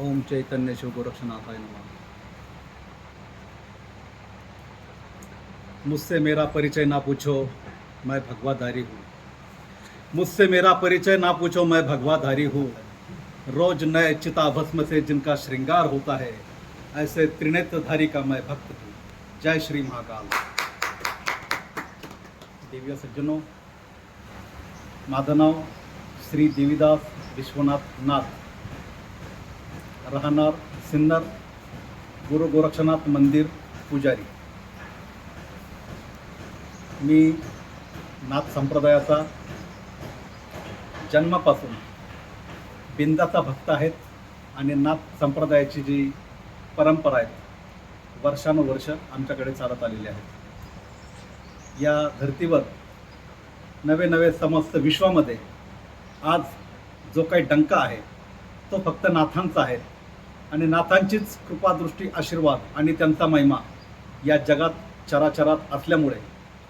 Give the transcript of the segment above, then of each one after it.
ओम चैतन्य शिव गोरक्षनाथाय नमः। मुझसे मेरा परिचय ना पूछो, मैं भगवाधारी हूँ। मुझसे मेरा परिचय ना पूछो, मैं भगवाधारी हूँ। रोज नए चिता भस्म से जिनका श्रृंगार होता है, ऐसे त्रिनेत्रधारी का मैं भक्त हूँ। जय श्री महाकाल। दिव्य सज्जनों माझं नाव श्री देवीदास विश्वनाथ नाथ। राहणार सिन्नर गुरु गोरक्षनाथ मंदिर पुजारी. मी नाथ संप्रदायाचा जन्मापासून बिंदाचा भक्त आहेत आणि नाथ संप्रदायाची जी परंपरा आहे वर्षानुवर्ष आमच्याकडे चालत आलेली आहे या धर्तीवर नवे नवे समस्त विश्वामध्ये आज जो काही डंका आहे तो फक्त नाथांचा आहे. आणि नाथांचीच कृपादृष्टी आशीर्वाद आणि त्यांचा महिमा या जगात चराचरात असल्यामुळे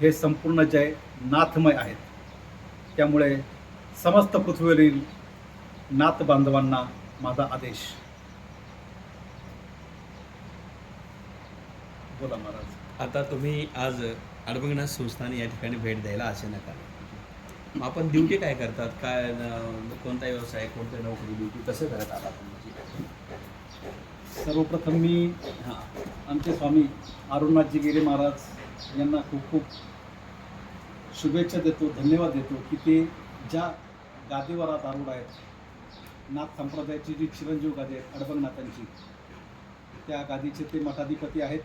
हे संपूर्ण जय नाथमय आहेत त्यामुळे समस्त पृथ्वीवरील नाथ बांधवांना माझा आदेश. बोला महाराज. आता तुम्ही आज अडबंगनाथ संस्थान या ठिकाणी भेट द्यायला अचानक आले. मग आपण ड्युटी काय करतात? काय कोणता व्यवसाय कोणत्या नोकरी ड्युटी कसं करत आला सर्वप्रथम मी हां आमचे स्वामी अरुणनाथजी गिरे महाराज यांना खूप खूप शुभेच्छा देतो धन्यवाद देतो की ते ज्या गादीवर आज आरूढ आहेत नाथ संप्रदायाची जी चिरंजीव गादी आहेत अडबंगनाथांची त्या गादीचे ते मठाधिपती आहेत.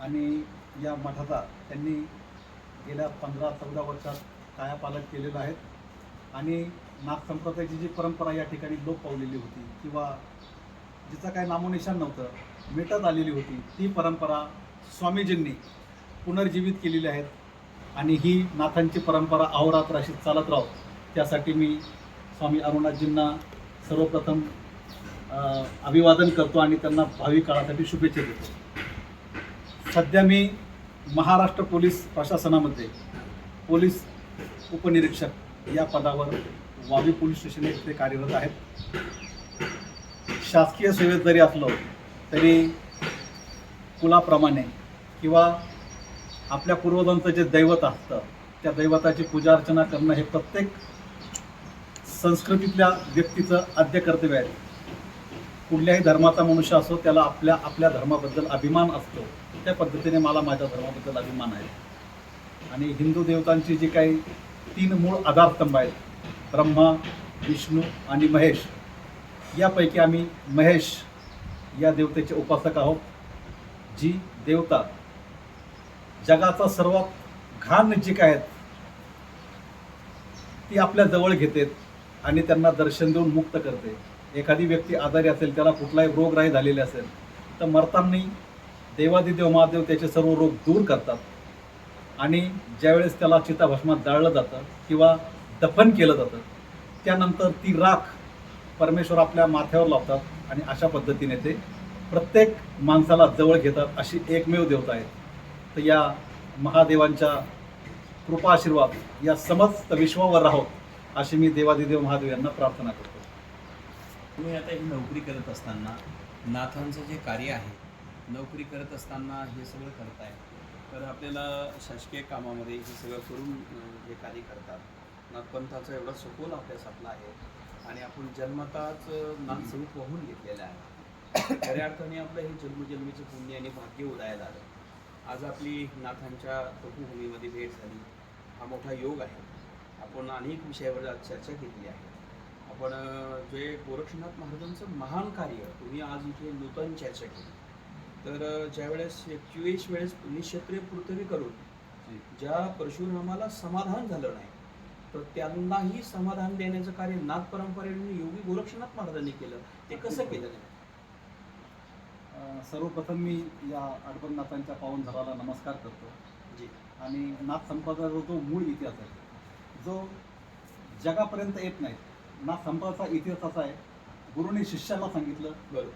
आणि या मठाचा त्यांनी गेल्या पंधरा चौदा वर्षात कायापालट केलेलं आहे. आणि नाथ संप्रदायाची जी परंपरा या ठिकाणी लोप पावलेली होती किंवा जिचं काय नामोनिशान नव्हतं मिटत आलेली होती. ती परंपरा स्वामीजींनी पुनर्जीवित केलेली आहेत आणि ही नाथांची परंपरा अहोरात्र अशी चालत राहो. त्यासाठी मी स्वामी अरुणाजींना सर्वप्रथम अभिवादन करतो आणि त्यांना भावी काळासाठी शुभेच्छा देतो. सध्या मी महाराष्ट्र पोलीस प्रशासनामध्ये पोलीस उपनिरीक्षक या पदावर वावी पोलीस स्टेशन येथे कार्यरत आहेत. शासकीय सेवेत जरी असलो तरी कुलाप्रमाणे किंवा आपल्या पूर्वजांचं जे दैवत असतं त्या दैवताची पूजा अर्चना करणं हे प्रत्येक संस्कृतीतल्या व्यक्तीचं आद्य कर्तव्य आहे. कुठल्याही धर्माचा मनुष्य असो त्याला आपल्या आपल्या धर्माबद्दल अभिमान असतो. त्या पद्धतीने मला माझ्या धर्माबद्दल अभिमान आहे. आणि हिंदू देवतांची जी काही तीन मूळ आधारस्तंभ आहेत ब्रह्मा विष्णू आणि महेश यापैकी आम्ही महेश या देवतेचे उपासक आहोत जी देवता जगाचा सर्वात घाण जी काय आहेत ती आपल्या जवळ घेते आणि त्यांना दर्शन देऊन मुक्त करते. एखादी व्यक्ती आजारी असेल त्याला कुठलाही रोगराई झालेली असेल तर मरताना देवादिदेव महादेव त्याचे सर्व रोग दूर करतात. आणि ज्यावेळेस त्याला चिताभस्मात जाळलं जातं किंवा दफन केलं जातं त्यानंतर ती राख परमेश्वर आपल्या माथ्यावर लावतात आणि अशा पद्धतीने ते प्रत्येक माणसाला जवळ घेतात अशी एकमेव देवता आहे तर या महादेवांच्या कृपा आशीर्वाद या समस्त विश्वावर राहोत अशी मी देवादिदेव महादेव यांना प्रार्थना करतो. तुम्ही आता ही नोकरी करत असताना नाथांचं जे कार्य आहे नोकरी करत असताना हे सगळं करताय. तर आपल्याला शासकीय कामामध्ये हे सगळं करून हे कार्य करतात. नाथपंथाचा एवढा सखोल अभ्यास आहे. आणि आपण जन्मताच नाथस्वरूप वाहून घेतलेलं आहे. खऱ्या अर्थाने आपलं हे जन्मजन्मीचं पुण्य आणि भाग्य उदयाला आलं. आज आपली नाथांच्या प्रभूभूमीमध्ये भेट झाली. हा मोठा योग आहे. आपण अनेक विषयावर आज चर्चा केलेली आहे. आपण जे गोरक्षनाथ महाराजांचं महान कार्य तुम्ही आज इथे नूतन चर्चा केली. तर ज्यावेळेस एकवीस वेळेस निक्षत्रिय पृथ्वी करून ज्या परशुरामाला समाधान झालं नाही तर त्यांनाही समाधान देण्याचं कार्य नाथ परंपरेने योगी गोरक्षनाथ महाराजांनी केलं. ते कसं केलं? सर्वप्रथम मी या अडबंगनाथांच्या पावनधराला नमस्कार करतो. जी. आणि नाथ संप्रदायाचा जो मूळ इतिहास आहे जो जगापर्यंत येत नाही नाथ संप्रदायाचा इतिहास असा आहे गुरुने शिष्याला सांगितलं. बरोबर.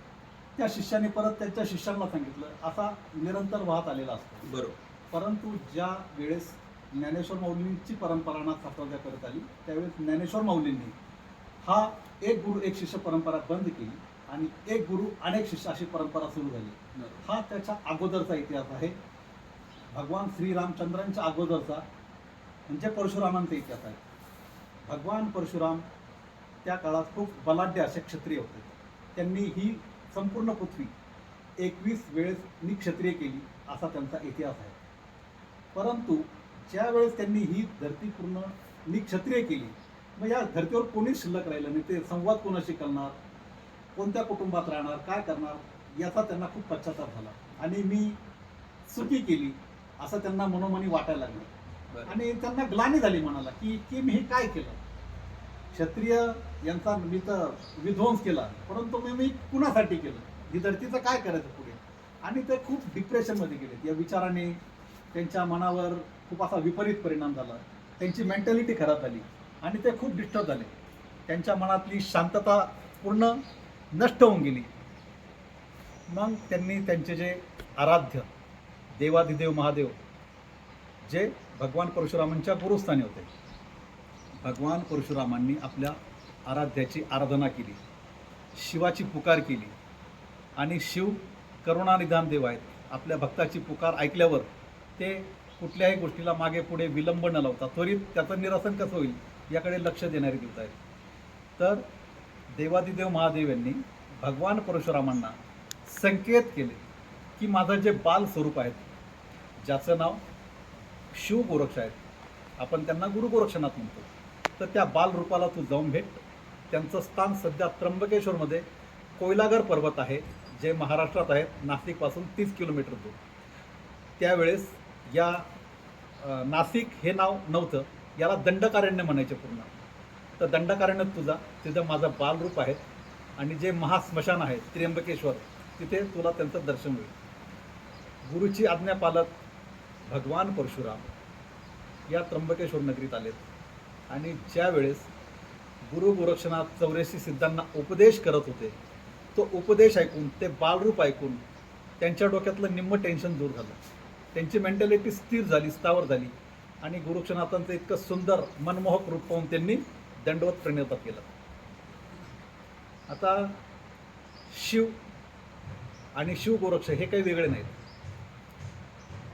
त्या शिष्याने परत त्यांच्या शिष्यांना सांगितलं. असा निरंतर वाहत आलेला असतो. बरोबर. परंतु ज्या वेळेस ज्ञानेश्वर माऊलींची परंपरा नाथ संप्रदाय करत आली. त्यावेळेस ज्ञानेश्वर माऊलींनी हा एक गुरु एक शिष्य परंपरा बंद केली आणि एक गुरु अनेक शिष्य अशी परंपरा सुरू झाली. हा त्याच्या अगोदरचा इतिहास आहे. भगवान श्रीरामचंद्रांच्या अगोदरचा म्हणजे परशुरामांचा इतिहास आहे. भगवान परशुराम त्या काळात खूप बलाढ्य असे क्षत्रिय होते. त्यांनी ही संपूर्ण पृथ्वी एकवीस वेळेस निक्षत्रिय केली असा त्यांचा इतिहास आहे. परंतु ज्या वेळेस त्यांनी ही धरती पूर्ण निक्षत्रिय केली मग या धर्तीवर कोणीच शिल्लक राहिलं नाही? ते संवाद कोणाशी करणार? कोणत्या कुटुंबात राहणार? काय करणार? याचा त्यांना खूप पश्चाताप झाला. आणि मी चुकी केली असं त्यांना मनोमनी वाटायला लागलं. आणि त्यांना ग्लानी झाली म्हणाला की की मी हे काय केलं? क्षत्रिय यांचा मी तर विध्वंस केला परंतु मी मी कुणासाठी केलं? ही धरतीचं काय करायचं पुढे? आणि ते खूप डिप्रेशनमध्ये गेले या विचाराने त्यांच्या मनावर खूप असा विपरीत परिणाम झाला. त्यांची मेंटॅलिटी खराब झाली आणि ते खूप डिस्टर्ब झाले. त्यांच्या मनातली शांतता पूर्ण नष्ट होऊन गेली. मग त्यांनी त्यांचे जे आराध्य देवाधिदेव महादेव जे भगवान परशुरामांच्या गुरुस्थानी होते भगवान परशुरामांनी आपल्या आराध्याची आराधना केली शिवाची पुकार केली. आणि शिव करुणानिधान देव आहेत. आपल्या भक्ताची पुकार ऐकल्यावर ते कुठल्याही गोष्टीला मागे पुढे विलंब न लावता त्वरित त्याचं निरसन कसं होईल याकडे लक्ष देणारे दिवस आहेत. तर देवादिदेव महादेव यांनी भगवान परशुरामांना संकेत केले की माझं जे बाल स्वरूप आहेत ज्याचं नाव शिव गोरक्ष आहेत आपण त्यांना गुरुगोरक्षनाथ म्हणतो. तर त्या बालरूपाला तू जाऊन भेट. त्यांचं स्थान सध्या त्र्यंबकेश्वरमध्ये कोयलागर पर्वत आहे जे महाराष्ट्रात आहेत नाशिकपासून तीस किलोमीटर दूर. त्यावेळेस या नाशिक हे नाव नव्हतं. याला दंडकारण्य म्हणायचे पूर्ण. तर दंडकारण्यात तुझा तिथं माझं बालरूप आहे. आणि जे महास्मशान आहे त्र्यंबकेश्वर तिथे तुला त्यांचं दर्शन होईल. गुरुची आज्ञा पालत भगवान परशुराम या त्र्यंबकेश्वर नगरीत आलेत. आणि ज्या वेळेस गुरु गोरक्षनाथ चौऱ्याशी सिद्धांना उपदेश करत होते तो उपदेश ऐकून ते बालरूप ऐकून त्यांच्या डोक्यातलं निम्म टेन्शन दूर झालं. त्यांची मेंटॅलिटी स्थिर झाली स्थावर झाली. आणि गुरुक्षनाथांचं इतकं सुंदर मनमोहक रूप पाहून त्यांनी दंडवत प्रणिपात केलं. आता शिव आणि शिव गोरक्ष हे काही वेगळे नाहीत.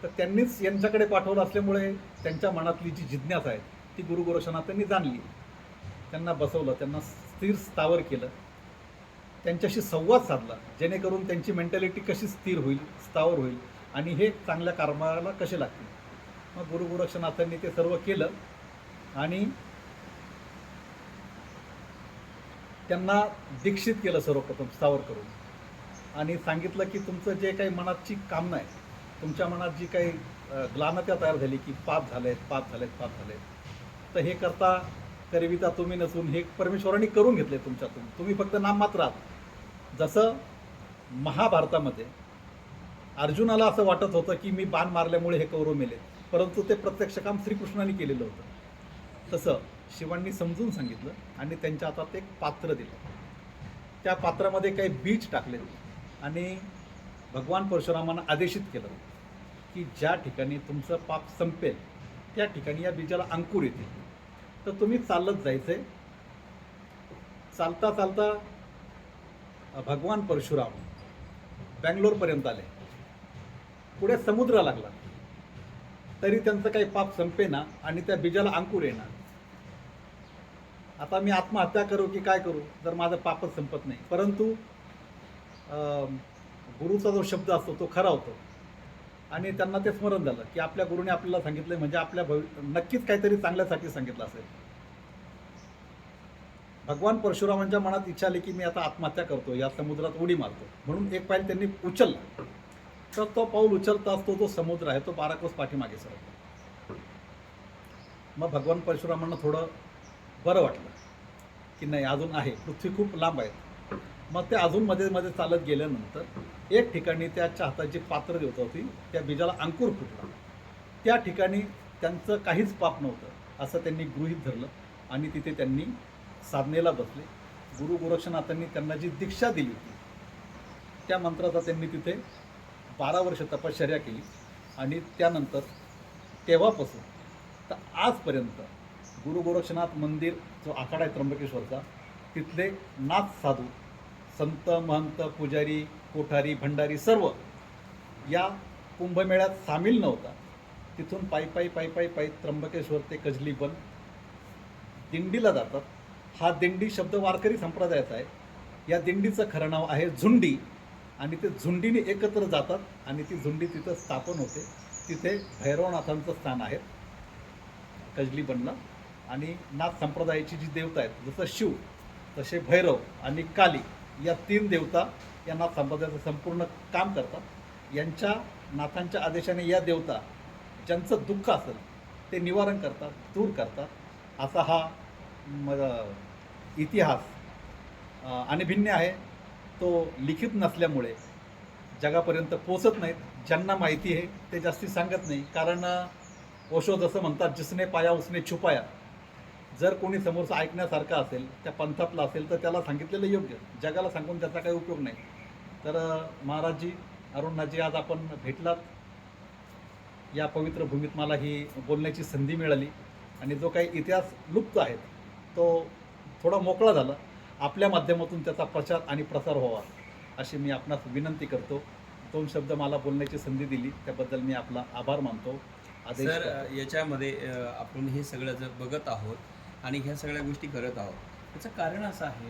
तर त्यांनीच यांच्याकडे पाठवलं असल्यामुळे त्यांच्या मनातली जी जिज्ञासा आहे ती गुरु गोरक्षनाथांनी जाणली. त्यांना बसवलं त्यांना स्थिर स्थावर केलं. त्यांच्याशी संवाद साधला जेणेकरून त्यांची मेंटॅलिटी कशी स्थिर होईल स्थावर होईल. आणि हे चांगल्या कर्माला कसे लागतील? मग गुरु गोरक्षनाथांनी ते सर्व केलं आणि त्यांना दीक्षित केलं सर्वप्रथम स्थावर करून आणि सांगितलं की तुमचं जे काही मनाची कामना आहे तुमच्या मनात जी काही ग्लानत्या तयार झाली की पाप झालेत पाप झालेत पाप झालेत. तर हे करता करविता तुम्ही नसून हे परमेश्वरांनी करून घेतले तुमच्यातून. तुम्ही फक्त नाममात्र आहात. जसं महाभारतामध्ये अर्जुनाला असं वाटत होतं की मी बाण मारल्यामुळे हे कौरव मेले. परंतु ते प्रत्यक्ष काम श्रीकृष्णाने केलेलं होतं. तसं शिवांनी समजून सांगितलं आणि त्यांच्या हातात एक पात्र दिलं. त्या पात्रामध्ये काही बीज टाकले आणि भगवान परशुरामांना आदेशित केलं की ज्या ठिकाणी तुमचं पाप संपेल त्या ठिकाणी या बीजाला अंकुर येतील. तर तुम्ही चालत जायचंय. चालता चालता भगवान परशुराम बँगलोरपर्यंत आले. पुढे समुद्र लागला. तरी त्यांचं काही पाप संपेना आणि त्या बीजाला अंकुर येणार. आता मी आत्महत्या करू की काय करू? जर माझं पापच संपत नाही. परंतु अं, गुरुचा जो शब्द असतो तो खरा होतो. आणि त्यांना ते स्मरण झालं की आपल्या गुरुने आपल्याला सांगितलं म्हणजे आपल्या भवि नक्कीच काहीतरी चांगल्यासाठी सांगितलं असेल. भगवान परशुरामांच्या मनात इच्छा आली की मी आता आत्महत्या करतो या समुद्रात उडी मारतो. म्हणून एक पाईल त्यांनी उचलला. तर तो पाऊल उचलता असतो तो समुद्र आहे तो बारा कोस पाठीमागे सरकतो. मग भगवान परशुरामांना थोडं बरं वाटलं की नाही अजून आहे पृथ्वी खूप लांब आहे. मग ते अजून मध्ये मध्ये चालत गेल्यानंतर एक ठिकाणी त्याच्या हाताची पात्र देवता होती त्या बीजाला अंकुर फुटला. त्या ठिकाणी त्यांचं काहीच पाप नव्हतं असं त्यांनी गृहीत धरलं आणि तिथे त्यांनी साधनेला बसले. गुरु गोरक्षनाथांनी त्यांना जी दीक्षा दिली होती त्या मंत्राचा त्यांनी तिथे बारा वर्ष तपश्चर्या केली आणि त्यानंतर तेव्हापासून तर आजपर्यंत गुरु गोरक्षनाथ मंदिर जो आखाडा आहे त्र्यंबकेश्वरचा तिथले नाथ साधू संत महंत पुजारी कोठारी भंडारी सर्व या कुंभमेळ्यात सामील नव्हता. तिथून पायी पायी पायी पायी पायी त्र्यंबकेश्वर ते कजली बन दिंडीला जातात. हा दिंडी शब्द वारकरी संप्रदायाचा आहे. या दिंडीचं खरं नाव आहे झुंडी. आणि ते झुंडीने एकत्र जातात आणि ती झुंडी तिथं स्थापन होते. तिथे भैरवनाथांचं स्थान आहे कजली बनला आणि नाथ संप्रदायाची जी देवता आहेत जसं शिव तसे भैरव आणि काली या तीन देवता या नाथ संप्रदायाचं संपूर्ण काम करतात. यांच्या नाथांच्या आदेशाने या देवता ज्यांचं दुःख असेल ते निवारण करतात दूर करतात. असा हा म- इतिहास आणि भिन्न आहे. तो लिखित नसल्यामुळे जगापर्यंत पोचत नाहीत. ज्यांना माहिती आहे ते जास्ती सांगत नाही. कारण ओशो जसं म्हणतात जिसने पाया उसने छुपाया. जर कोणी समोरचं ऐकण्यासारखं असेल त्या पंथातलं असेल तर त्याला सांगितलेलं योग्य. जगाला सांगून त्याचा काही उपयोग नाही. तर महाराजजी अरुणाजी आज आपण भेटलात. या पवित्र भूमीत मला ही बोलण्याची संधी मिळाली. आणि जो काही इतिहास लुप्त आहे तो थोडा मोकळा झाला. आपल्या माध्यमातून त्याचा प्रचार आणि प्रसार व्हावा अशी मी आपणास विनंती करतो. दोन शब्द मला बोलण्याची संधी दिली त्याबद्दल मी आपला आभार मानतो. सर. याच्यामध्ये आपण हे सगळं जर बघत आहोत आणि ह्या सगळ्या गोष्टी करत आहोत त्याचं कारण असं आहे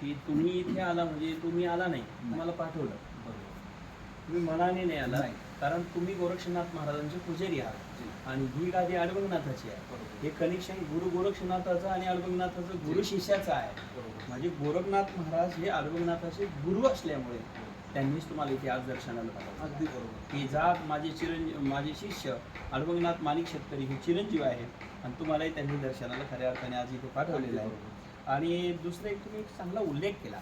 की तुम्ही इथे आला म्हणजे तुम्ही आला नाही तुम्हाला पाठवलं. तुम्ही मनाने नाही आला. नाही. कारण तुम्ही गोरक्षनाथ महाराजांचे पुजारी आहात. आणि ही गादी अडबंगनाथाची आहे. हे कनेक्शन गुरु गोरक्षनाथाचं आणि अडबंगनाथाचं गुरु शिष्याचं आहे. म्हणजे गोरखनाथ महाराज हे अडबंगनाथाचे गुरु असल्यामुळे त्यांनीच तुम्हाला इथे आज दर्शनाला पाठवलं. अगदी बरोबर. की जा माझे चिरंजीव माझे शिष्य अडबंगनाथ माणिक शेतकरी हे चिरंजीव आहे. आणि तुम्हालाही त्यांनी दर्शनाला खऱ्या अर्थाने आज इथे पाठवलेलं आहे. आणि दुसरं एक तुम्ही एक चांगला उल्लेख केला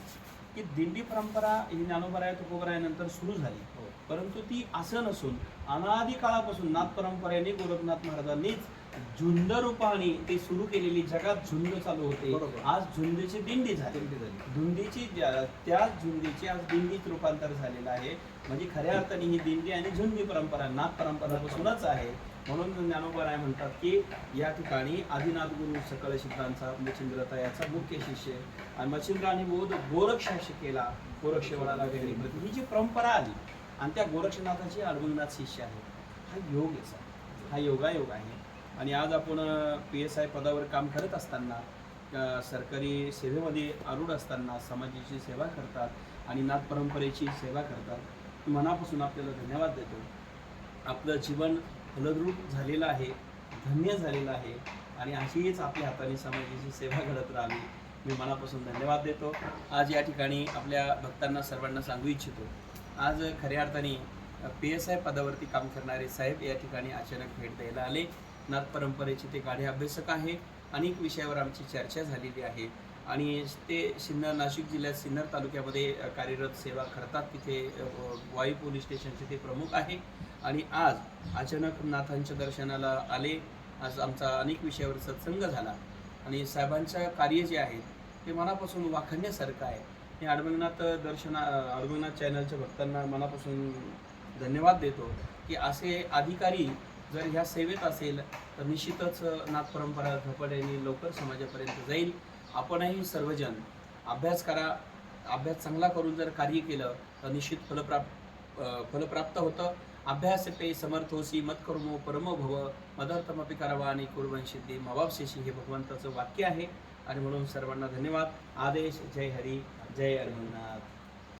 की दिंडी परंपरा ही ज्ञानोबराय तुकोबरायानंतर सुरू झाली. परंतु ती असं नसून अनादी काळापासून नाथ परंपरेने गोरखनाथ महाराजांनीच झुंड रूपाने ते सुरू केलेली जगात झुंड चालू होते. आज झुंडची दिंडी झाली. ज्या- त्याच झुंडीची आज दिंडीत रूपांतर झालेलं आहे. म्हणजे खऱ्या अर्थाने ही दिंडी आणि झुंडी परंपरा नाथ परंपरापासूनच आहे. म्हणून ज्ञानोबराय म्हणतात की या ठिकाणी आदिनाथ गुरु सकळ सिद्धांचा मच्छिंद्रता याचा मुख्य शिष्य. आणि मच्छिंद्राने बोध गोरक्षाशी केला गोरक्षेवळाला वेगळी ही जी परंपरा आली आणि त्या गोरक्षनाथाची अडबंगनाथ शिष्य आहे. हा योग आहे हा योगायोग आहे. आणि आज आपण पी एस आय पदावर काम करत असताना सरकारी सेवेमध्ये आरूढ असताना समाजाची सेवा करतात आणि नाथ परंपरेची सेवा करतात. मनापासून आपल्याला धन्यवाद देतो. आपलं जीवन फलद्रूप झालेलं आहे धन्य झालेलं आहे आणि अशीच आपल्या हाताने समाजाची सेवा घडत राहावी. मी मनापासून धन्यवाद देतो. आज या ठिकाणी आपल्या भक्तांना सर्वांना सांगू इच्छितो. आज खऱ्या अर्थाने पी एस आय पदावरती काम करणारे साहेब या ठिकाणी अचानक भेट द्यायला आले. नाथ परंपरेचे ते गाढे अभ्यासक आहे. अनेक विषयावर आमची चर्चा झालेली आहे. आणि ते सिन्नर नाशिक जिल्ह्यात सिन्नर तालुक्यामध्ये कार्यरत सेवा करतात. तिथे वाई पोलीस स्टेशनचे ते प्रमुख आहे. आणि आज अचानक नाथांच्या दर्शनाला आले. आज आमचा अनेक विषयावर सत्संग झाला. आणि साहेबांचं कार्य जे आहे ते मनापासून वाखण्यासारखं आहे. मी अडबंगनाथ दर्शना अडबंगनाथ चॅनलच्या भक्तांना मनापासून धन्यवाद देतो की असे अधिकारी जर ह्या सेवेत असेल तर निश्चितच नाथ परंपरा झपाट्याने लवकर समाजापर्यंत जाईल. आपणही सर्वजण अभ्यास करा अभ्यास चांगला करून जर कार्य केलं तर निश्चित फलप्राप्त फलप्राप्त होतं अभ्यास पे समर्थोसी मत कर्मो परमो भव मदर्थमपि करावा आणि कुर्बन सिद्धी मवापशेषी हे भगवंताचं वाक्य आहे. आणि म्हणून सर्वांना धन्यवाद. आदेश जय हरी. जय अरविंदनाथ